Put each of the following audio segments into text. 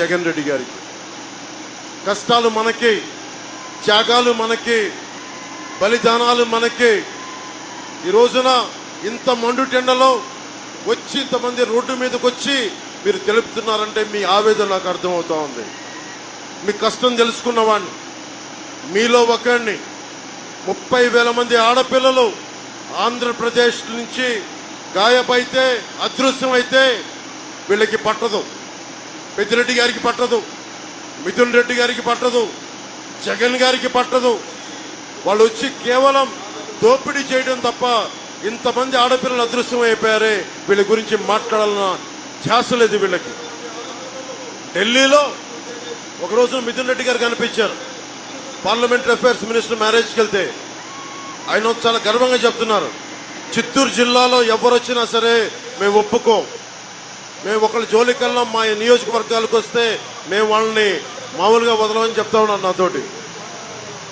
జగన్ రెడ్డి గారికి. కష్టాలు మనకి త్యాగాలు మనకి బలిదానాలు మనకి. ఈ రోజున ఇంత మండుటెండలో వచ్చి ఇంతమంది రోడ్డు మీదకి వచ్చి మీరు తెలుపుతున్నారంటే మీ ఆవేదన నాకు అర్థమవుతా ఉంది. మీ కష్టం తెలుసుకున్నవాడిని మీలో ఒకరిని ముప్పై వేల మంది ఆడపిల్లలు ఆంధ్రప్రదేశ్ నుంచి గాయపైతే అదృశ్యమైతే వీళ్ళకి పట్టదు. పెద్దిరెడ్డి గారికి పట్టదు. మిథున్ రెడ్డి గారికి పట్టదు. జగన్ గారికి పట్టదు. వాళ్ళు వచ్చి కేవలం దోపిడీ చేయడం తప్ప ఇంతమంది ఆడపిల్లలు అదృశ్యం అయిపోయారే. వీళ్ళ గురించి మాట్లాడాలన్న ధ్యాస లేదు వీళ్ళకి. ఢిల్లీలో ఒకరోజు మిథున్ రెడ్డి గారు కనిపించారు. పార్లమెంటరీ అఫైర్స్ మినిస్టర్ మ్యారేజ్కి వెళ్తే. ఆయన చాలా గర్వంగా చెప్తున్నారు. చిత్తూరు జిల్లాలో ఎవరు వచ్చినా సరే మేము ఒప్పుకోం. మేము ఒకళ్ళ జోలికల్లో మా నియోజకవర్గాలకు వస్తే మేము వాళ్ళని మామూలుగా వదలమని చెప్తా ఉన్నాను నాతోటి.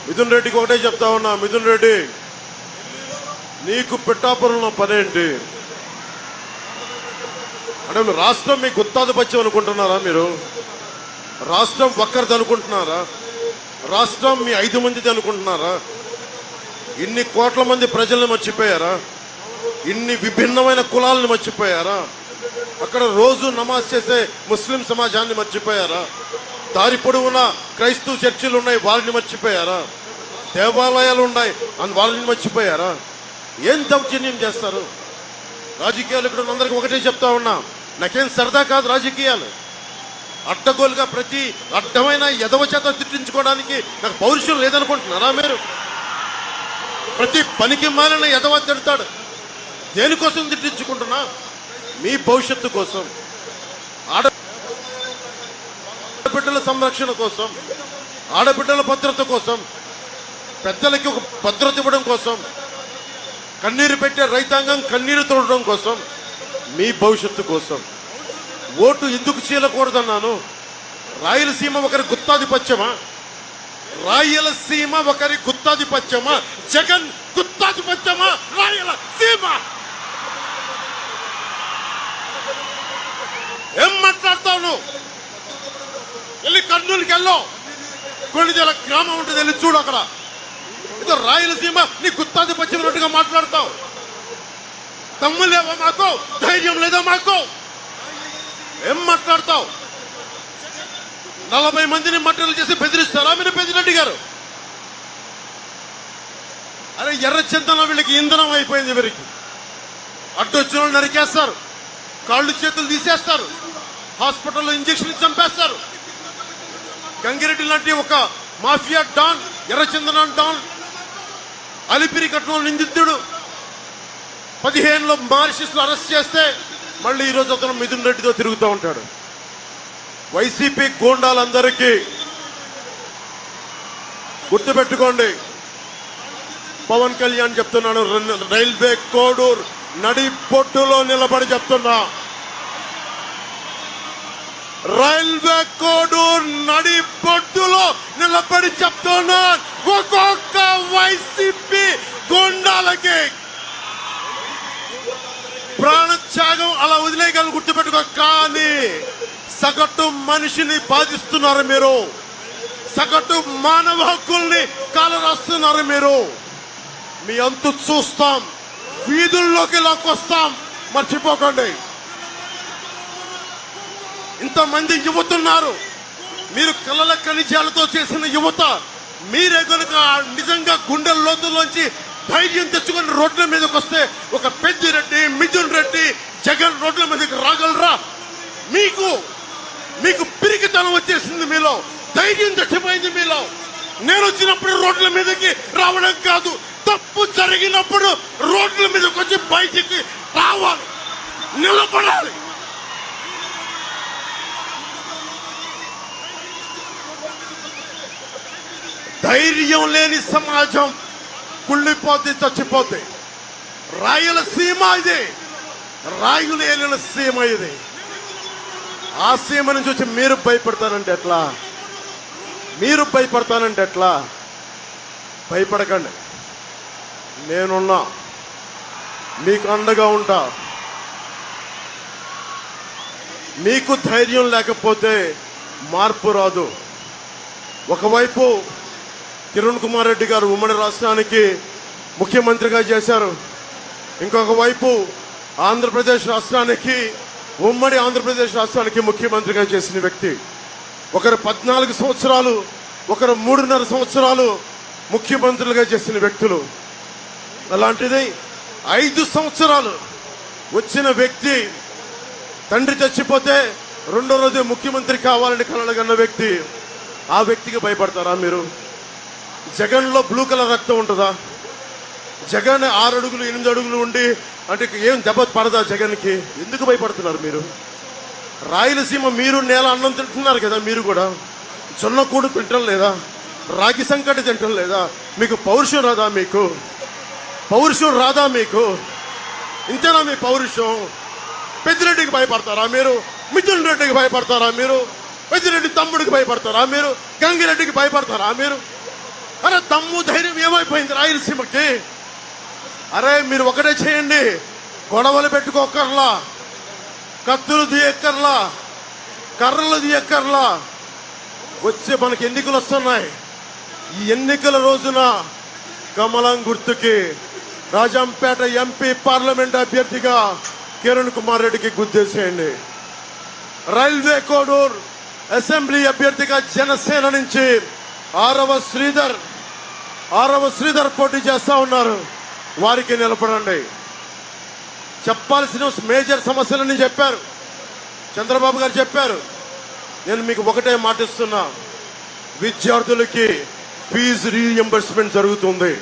మిథున్ రెడ్డికి ఒకటే చెప్తా ఉన్నా మిథున్ రెడ్డి నీకు పిట్టాపురంలో పనేంటి? అంటే రాష్ట్రం మీ గుత్తాధిపత్యం అనుకుంటున్నారా మీరు? రాష్ట్రం ఒక్కరిది అనుకుంటున్నారా? రాష్ట్రం మీ ఐదు మందిది అనుకుంటున్నారా? ఇన్ని కోట్ల మంది ప్రజల్ని మర్చిపోయారా? ఇన్ని విభిన్నమైన కులాలను మర్చిపోయారా? అక్కడ రోజు నమాజ్ చేసే ముస్లిం సమాజాన్ని మర్చిపోయారా? దారి పొడవునా క్రైస్తవ చర్చిలు ఉన్నాయి వారిని మర్చిపోయారా? దేవాలయాలు ఉన్నాయి అని వాళ్ళని మర్చిపోయారా? ఏం దౌర్జన్యం చేస్తారు? రాజకీయాలు ఇక్కడ అందరికీ ఒకటే చెప్తా ఉన్నా నాకేం సరదా కాదు రాజకీయాలు. అడ్డగోలుగా ప్రతి అడ్డమైన ఎదవ చేత తిట్టించుకోవడానికి నాకు పౌరుషం లేదనుకుంటున్నారా మీరు? ప్రతి పనికి మాలిన ఎదవ తిడతాడు. దేనికోసం తిట్టించుకుంటున్నా? మీ భవిష్యత్తు కోసం ఆడబిడ్డల సంరక్షణ కోసం ఆడబిడ్డల భద్రత కోసం పెద్దలకి ఒక భద్రత ఇవ్వడం కోసం కన్నీరు పెట్టే రైతాంగం కన్నీరు తోడడం కోసం మీ భవిష్యత్తు కోసం. ఓటు ఎందుకు చీలకూడదన్నాను? రాయలసీమ ఒకరి గుత్తాధిపత్యమా? రాయలసీమ ఒకరి గుత్తాధిపత్యమా? జగన్ గుత్తాధిపత్యమా? రాయలసీమ ఏం మాట్లాడతావు నువ్వు వెళ్ళి కర్నూలుకి వెళ్ళావు కొన్నిదేల గ్రామం ఉంటుంది వెళ్ళి చూడు అక్కడ. ఇది రాయలసీమ నీ గుత్తాధిపత్యం మాట్లాడతావు. తమ్ము లేవా మాకు? ధైర్యం లేదా మాకు? ఏం మాట్లాడతావు? నలభై మందిని మట్టలు చేసి బెదిరిస్తారా మీరు పెద్దిరెడ్డి గారు? అరే ఎర్ర చింతన వీళ్ళకి ఇంధనం అయిపోయింది వీరికి. అడ్డొచ్చిన వాళ్ళు నరికేస్తారు. కాళ్ళు చేతులు తీసేస్తారు. హాస్పిటల్లో ఇంజక్షన్ చంపేస్తారు. గంగిరెడ్డి లాంటి ఒక మాఫియా డాన్ ఎర్రచందన డాన్ అలిపిరి కట్నంలో నిందితుడు. పదిహేనులో మారిషస్లో అరెస్ట్ చేస్తే మళ్ళీ ఈరోజు అతను మిథున్ రెడ్డితో తిరుగుతూ ఉంటాడు. వైసీపీ గోండాలందరికీ గుర్తుపెట్టుకోండి. పవన్ కళ్యాణ్ చెప్తున్నాను రైల్వే కోడూర్ నడి పొట్టులో నిలబడి చెప్తున్నా. రైల్వే కోడు నడిపొడ్డులో నిలబడి చెప్తున్నాను. ఒక్కొక్క వైసీపీ గుండాలకి ప్రాణత్యాగం అలా వదిలేయగలను గుర్తుపెట్టుకో. కానీ సగటు మనిషిని బాధిస్తున్నారు మీరు. సగటు మానవ హక్కుల్ని కాలరాస్తున్నారు మీరు. మీ అంతు చూస్తాం. వీధుల్లోకి లాక్కొస్తాం. మర్చిపోకండి. ఇంతమంది యువతున్నారు. మీరు కలల ఖనిజాలతో చేసిన యువత మీరే కనుక నిజంగా గుండెల లోతుల్లోంచి ధైర్యం తెచ్చుకొని రోడ్ల మీదకి వస్తే ఒక పెద్దిరెడ్డి మిథున్ రెడ్డి జగన్ రోడ్ల మీదకి రాగలరా? మీకు మీకు పిరికితనం వచ్చేసింది మీలో ధైర్యం చచ్చిపోయింది మీలో. నేను వచ్చినప్పుడు రోడ్ల మీదకి రావడం కాదు తప్పు జరిగినప్పుడు రోడ్ల మీదకి వచ్చి బయటికి రావాలి నిలబడాలి. ధైర్యం లేని సమాజం కుళ్ళిపోతే చచ్చిపోతే. రాయలసీమ ఇది. రాయులేలిన సీమ ఇది. ఆ సీమ నుంచి వచ్చి మీరు భయపడతానంటే ఎట్లా? మీరు భయపడతానంటే ఎట్లా? భయపడకండి. నేనున్నా. మీకు అండగా ఉంటా. మీకు ధైర్యం లేకపోతే మార్పు రాదు. ఒకవైపు కిరణ్ కుమార్ రెడ్డి గారు ఉమ్మడి రాష్ట్రానికి ముఖ్యమంత్రిగా చేశారు. ఇంకొక వైపు ఆంధ్రప్రదేశ్ రాష్ట్రానికి ఉమ్మడి ఆంధ్రప్రదేశ్ రాష్ట్రానికి ముఖ్యమంత్రిగా చేసిన వ్యక్తి. ఒకరు పద్నాలుగు సంవత్సరాలు ఒకరు మూడున్నర సంవత్సరాలు ముఖ్యమంత్రులుగా చేసిన వ్యక్తులు. అలాంటిది ఐదు సంవత్సరాలు వచ్చిన వ్యక్తి తండ్రి చచ్చిపోతే రెండో రోజు ముఖ్యమంత్రి కావాలని కలగన్న వ్యక్తి ఆ వ్యక్తికి భయపడతారా మీరు? జగన్లో బ్లూ కలర్ రక్తం ఉంటుందా? జగన్ ఆరు అడుగులు ఎనిమిది అడుగులు ఉండి అంటే ఏం దెబ్బ పడదా జగన్కి? ఎందుకు భయపడుతున్నారు మీరు? రాయలసీమ మీరు నేల అన్నం తింటున్నారు కదా మీరు కూడా. జొన్న కూడు తింటం లేదా? రాగి సంకటి తింటం లేదా? మీకు పౌరుషం రాదా మీకు? పౌరుషం రాదా మీకు? ఇంతేనా మీ పౌరుషం? పెద్దిరెడ్డికి భయపడతారా మీరు? మిథున్ రెడ్డికి భయపడతారా మీరు? పెద్దిరెడ్డి తమ్ముడికి భయపడతారా మీరు? గంగిరెడ్డికి భయపడతారా మీరు? అరే తమ్ము ధైర్యం ఏమైపోయింది రాయలసీమకి అరే మీరు ఒకటే చేయండి. గొడవలు పెట్టుకోకర్లా. కత్తులు తీయక్కర్లా. కర్రలు తీయక్కర్లా. వచ్చే మనకి ఎన్నికలు వస్తున్నాయి. ఈ ఎన్నికల రోజున కమలం గుర్తుకి రాజంపేట ఎంపీ పార్లమెంట్ అభ్యర్థిగా కిరణ్ కుమార్ రెడ్డికి గుద్దేసేయండి రైల్వే కోడూర్ అసెంబ్లీ అభ్యర్థిగా జనసేన నుంచి ఆరవ శ్రీధర్ ఆరవ శ్రీధర్ పోటీ చేస్తా ఉన్నారు. వారికి నిలబడండి. చెప్పాల్సిన మేజర్ సమస్యలని చెప్పారు. చంద్రబాబు గారు చెప్పారు. నేను మీకు ఒకటే మాటిస్తున్నా విద్యార్థులకి ఫీజు రీఎంబర్స్మెంట్ జరుగుతుంది.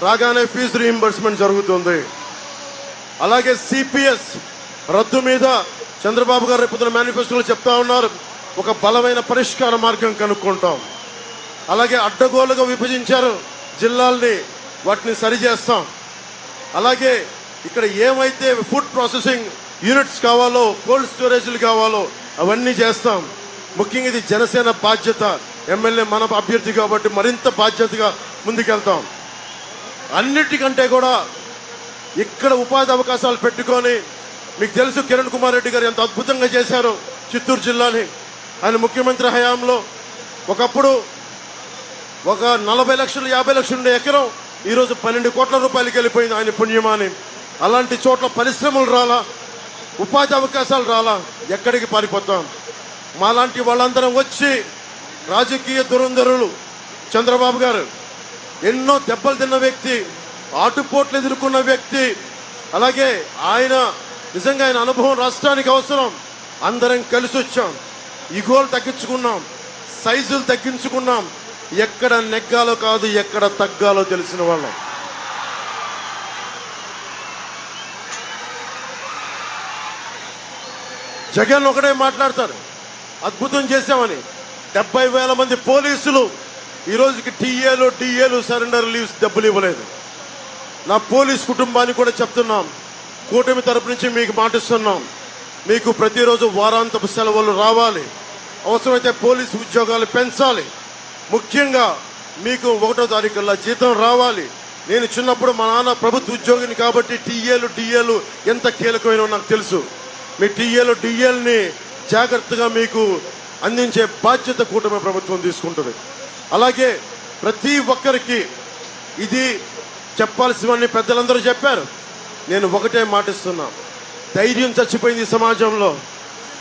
రాగానే ఫీజు రీఎంబర్స్మెంట్ జరుగుతుంది. అలాగే సిపిఎస్ రద్దు మీద చంద్రబాబు గారు రేపు మేనిఫెస్టోలో చెప్తా ఉన్నారు. ఒక బలమైన పరిష్కార మార్గం కనుక్కుంటాం. అలాగే అడ్డగోలుగా విభజించారు జిల్లాల్ని. వాటిని సరిచేస్తాం అలాగే ఇక్కడ ఏమైతే ఫుడ్ ప్రాసెసింగ్ యూనిట్స్ కావాలో కోల్డ్ స్టోరేజ్లు కావాలో అవన్నీ చేస్తాం. ముఖ్యంగా ఇది జనసేన బాధ్యత. ఎమ్మెల్యే మన అభ్యర్థి కాబట్టి మరింత బాధ్యతగా ముందుకెళ్తాం. అన్నిటికంటే కూడా ఇక్కడ ఉపాధి అవకాశాలు పెట్టుకొని మీకు తెలుసు కిరణ్ కుమార్ రెడ్డి గారు ఎంత అద్భుతంగా చేశారు చిత్తూరు జిల్లాని. ఆయన ముఖ్యమంత్రి హయాంలో ఒకప్పుడు ఒక నలభై లక్షలు యాభై లక్షలు ఉండే ఎకరం ఈరోజు పన్నెండు కోట్ల రూపాయలకి వెళ్ళిపోయింది ఆయన పుణ్యమాని. అలాంటి చోట్ల పరిశ్రమలు రాలా ఉపాధి అవకాశాలు రాలా ఎక్కడికి పారిపోతాం? మాలాంటి వాళ్ళందరం వచ్చి రాజకీయ దురంధరులు. చంద్రబాబు గారు ఎన్నో దెబ్బలు తిన్న వ్యక్తి ఆటుపోట్లు ఎదుర్కొన్న వ్యక్తి అలాగే ఆయన నిజంగా ఆయన అనుభవం రాష్ట్రానికి అవసరం. అందరం కలిసి వచ్చాం ఇగోలు తగ్గించుకున్నాం. సైజులు తగ్గించుకున్నాం. ఎక్కడ నెగ్గాలో కాదు ఎక్కడ తగ్గాలో తెలిసిన వాళ్ళం. జగన్ ఒకటే మాట్లాడతారు అద్భుతం చేశామని. డెబ్బై వేల మంది పోలీసులు ఈ రోజుకి టీఏలు డిఏలు సరెండర్ లీవ్స్ డబ్బులు ఇవ్వలేదు. నా పోలీస్ కుటుంబానికి కూడా చెప్తున్నాం. కూటమి తరపు నుంచి మీకు మాటిస్తున్నాం. మీకు ప్రతిరోజు వారాంతపు సెలవులు రావాలి. అవసరమైతే పోలీసు ఉద్యోగాలు పెంచాలి. ముఖ్యంగా మీకు ఒకటో తారీఖుల్లో జీతం రావాలి. నేను చిన్నప్పుడు మా నాన్న ప్రభుత్వ ఉద్యోగిని కాబట్టి టీఏలు డిఏలు ఎంత కీలకమైన నాకు తెలుసు. మీ టీఏలు డిఏల్ని జాగ్రత్తగా మీకు అందించే బాధ్యత కూటమి ప్రభుత్వం తీసుకుంటుంది. అలాగే ప్రతి ఒక్కరికి ఇది చెప్పాల్సినవన్నీ పెద్దలందరూ చెప్పారు. నేను ఒకటే మాటిస్తున్నా. ధైర్యం చచ్చిపోయింది ఈ సమాజంలో.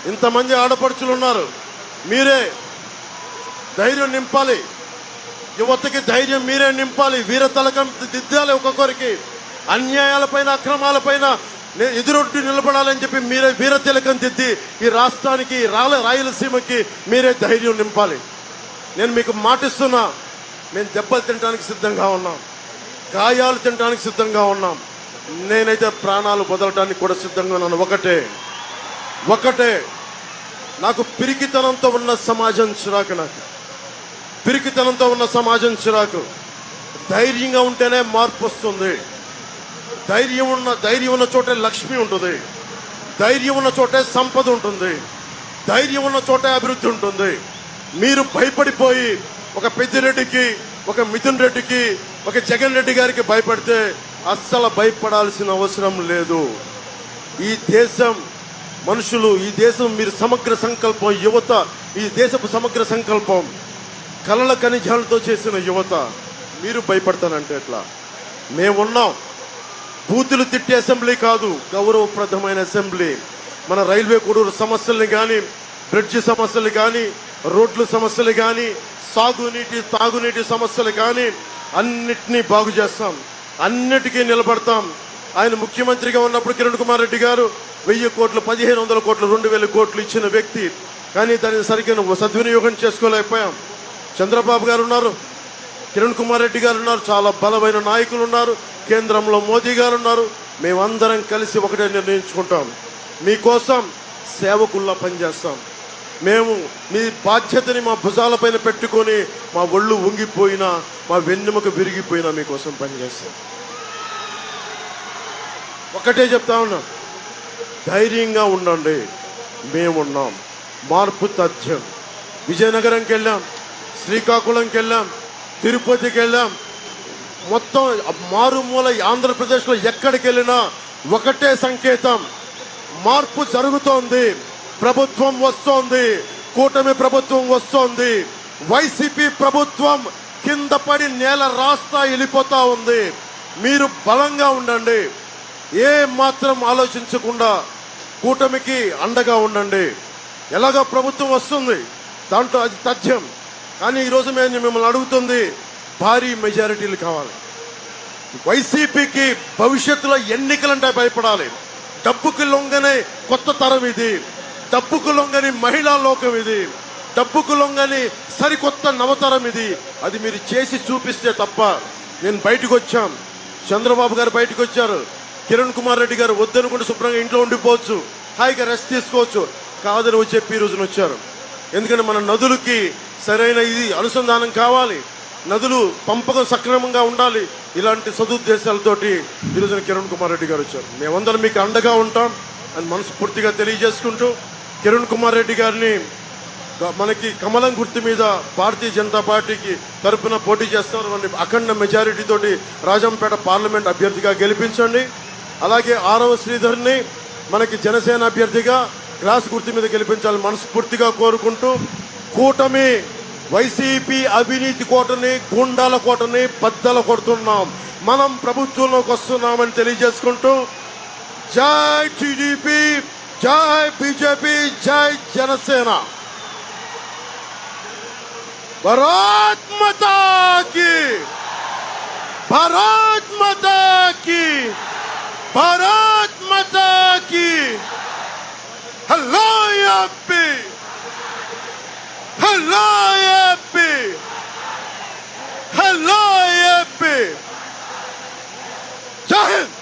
ఇంతమంది ఆడపడుచులు ఉన్నారు. మీరే ధైర్యం నింపాలి. యువతకి ధైర్యం మీరే నింపాలి. వీర తలకం దిద్దాలి ఒక్కొక్కరికి. అన్యాయాలపైన అక్రమాలపైన నే- ఎదురొడ్డి నిలబడాలని చెప్పి మీరే వీర తిలకం దిద్ది ఈ రాష్ట్రానికి రాల రాయలసీమకి మీరే ధైర్యం నింపాలి. నేను మీకు మాటిస్తున్నా మేము దెబ్బలు తినడానికి సిద్ధంగా ఉన్నాం. గాయాలు తినడానికి సిద్ధంగా ఉన్నాం. నేనైతే ప్రాణాలు వదలడానికి కూడా సిద్ధంగా ఉన్నాను. ఒకటే ఒకటే నాకు పిరికితనంతో ఉన్న సమాజం చిరాకు నాకు. పిరికితనంతో ఉన్న సమాజం చిరాకు. ధైర్యంగా ఉంటేనే మార్పు వస్తుంది. ధైర్యం ఉన్న ధైర్యం ఉన్న చోటే లక్ష్మి ఉంటుంది. ధైర్యం ఉన్న చోటే సంపద ఉంటుంది. ధైర్యం ఉన్న చోటే అభివృద్ధి ఉంటుంది. మీరు భయపడిపోయి ఒక పెద్దిరెడ్డికి ఒక మిథున్ రెడ్డికి ఒక జగన్ రెడ్డి గారికి భయపడితే అస్సలు భయపడాల్సిన అవసరం లేదు. ఈ దేశం మనుషులు ఈ దేశం మీరు సమగ్ర సంకల్పం యువత ఈ దేశపు సమగ్ర సంకల్పం. కలల ఖనిజాలతో చేసిన యువత మీరు భయపడతానంటే ఎట్లా? మేమున్నాం. బూతులు తిట్టే అసెంబ్లీ కాదు గౌరవప్రదమైన అసెంబ్లీ. మన రైల్వే కొడూరు సమస్యల్ని కానీ బ్రిడ్జి సమస్యలు కానీ రోడ్ల సమస్యలు కానీ సాగునీటి తాగునీటి సమస్యలు కానీ అన్నిటినీ బాగు చేస్తాం. అన్నిటికీ నిలబడతాం. ఆయన ముఖ్యమంత్రిగా ఉన్నప్పుడు కిరణ్ కుమార్ రెడ్డి గారు వెయ్యి కోట్లు పదిహేను వందల కోట్లు రెండు వేల కోట్లు ఇచ్చిన వ్యక్తి. కానీ దాన్ని సరిగ్గా సద్వినియోగం చేసుకోలేకపోయాం. చంద్రబాబు గారు ఉన్నారు కిరణ్ కుమార్ రెడ్డి గారు ఉన్నారు చాలా బలమైన నాయకులు ఉన్నారు కేంద్రంలో మోదీ గారు ఉన్నారు. మేమందరం కలిసి ఒకటే నిర్ణయించుకుంటాం. మీకోసం సేవకుల్లా పనిచేస్తాం. మేము మీ బాధ్యతని మా భుజాలపైన పెట్టుకొని మా ఒళ్ళు ఉంగిపోయినా మా వెన్నెముక విరిగిపోయినా మీకోసం పనిచేస్తాం. ఒకటే చెప్తా ఉన్నాం ధైర్యంగా ఉండండి. మేమున్నాం. మార్పు తథ్యం. విజయనగరంకి వెళ్ళాం. శ్రీకాకుళంకి వెళ్ళాం తిరుపతికి వెళ్ళాం మొత్తం మారుమూల ఆంధ్రప్రదేశ్లో ఎక్కడికి వెళ్ళినా ఒకటే సంకేతం. మార్పు జరుగుతోంది ప్రభుత్వం వస్తోంది కూటమి ప్రభుత్వం వస్తోంది వైసీపీ ప్రభుత్వం కింద పడి నేల రాస్తా వెళ్ళిపోతా ఉంది. మీరు బలంగా ఉండండి. ఏ మాత్రం ఆలోచించకుండా కూటమికి అండగా ఉండండి. ఎలాగో ప్రభుత్వం వస్తుంది దాంట్లో అది తథ్యం. కానీ ఈరోజు మేము మిమ్మల్ని అడుగుతుంది భారీ మెజారిటీలు కావాలి. వైసీపీకి భవిష్యత్తులో ఎన్నికలంటే భయపడాలి. డబ్బుకి లొంగనే కొత్త తరం ఇది. డబ్బుకు లొంగని మహిళా లోకం ఇది. డబ్బుకు లొంగని సరికొత్త నవతరం ఇది. అది మీరు చేసి చూపిస్తే తప్ప నేను బయటకు వచ్చాం. చంద్రబాబు గారు బయటకు వచ్చారు. కిరణ్ కుమార్ రెడ్డి గారు వద్దనుకుంటే శుభ్రంగా ఇంట్లో ఉండిపోవచ్చు. హాయిగా రెస్ట్ తీసుకోవచ్చు. కాదని వచ్చి చెప్పి ఈ రోజున వచ్చారు. ఎందుకంటే మన నదులకి సరైన ఇది అనుసంధానం కావాలి. నదులు పంపకం సక్రమంగా ఉండాలి. ఇలాంటి సదుద్దేశాలతోటి ఈరోజున కిరణ్ కుమార్ రెడ్డి గారు వచ్చారు. మేమందరం మీకు అండగా ఉంటాం అని మనస్ఫూర్తిగా తెలియజేసుకుంటూ కిరణ్ కుమార్ రెడ్డి గారిని మనకి కమలం గుర్తు మీద భారతీయ జనతా పార్టీకి తరపున పోటీ చేస్తారు అని అఖండ మెజారిటీతోటి రాజంపేట పార్లమెంట్ అభ్యర్థిగా గెలిపించండి. అలాగే ఆరవ శ్రీధర్ని మనకి జనసేన అభ్యర్థిగా గ్లాస్ గుర్తు మీద గెలిపించాలని మనస్ఫూర్తిగా కోరుకుంటూ కూటమి వైసీపీ అవినీతి కోటని గుండాల కోటని పెద్దల కొడుతున్నాం. మనం ప్రభుత్వంలోకి వస్తున్నామని తెలియజేసుకుంటూ జై టీడీపీ జై బీజేపీ జై జనసేన. పరాత్మతాకి పరాత్మతకి పరాత్మతకి హలో యాపీ Hello, MP! Hello, MP! Jai